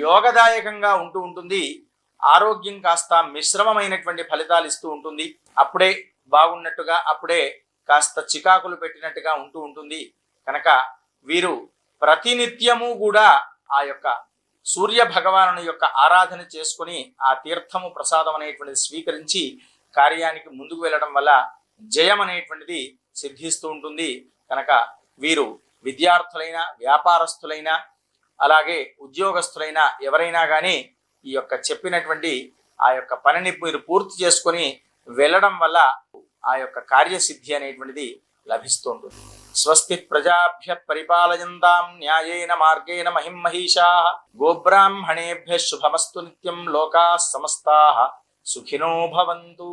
యోగదాయకంగా ఉంటూ ఉంటుంది. ఆరోగ్యం కాస్త మిశ్రమమైనటువంటి ఫలితాలు ఇస్తూ ఉంటుంది. అప్పుడే బాగున్నట్టుగా అప్పుడే కాస్త చికాకులు పెట్టినట్టుగా ఉంటూ ఉంటుంది. కనుక వీరు ప్రతినిత్యము కూడా ఆ యొక్క సూర్య భగవాను యొక్క ఆరాధన చేసుకుని ఆ తీర్థము ప్రసాదం అనేటువంటిది స్వీకరించి కార్యానికి ముందుకు వెళ్ళడం వల్ల జయం అనేటువంటిది సిద్ధిస్తూ ఉంటుంది. కనుక వీరు విద్యార్థులైన వ్యాపారస్తులైన అలాగే ఉద్యోగస్తులైన ఎవరైనా కానీ ఈ యొక్క చెప్పినటువంటి ఆ యొక్క పనిని మీరు పూర్తి చేసుకొని వెళ్ళడం వల్ల ఆ యొక్క కార్యసిద్ధి అనేటువంటిది లభిస్తుంటుంది. స్వస్తి ప్రజాభ్య పరిపాలయందాం న్యాయేన మార్గేణ మహిం గోబ్రాహ్మణేభ్య శుభమస్తు నిత్యం లోకా సమస్తా సుఖినో భవంతు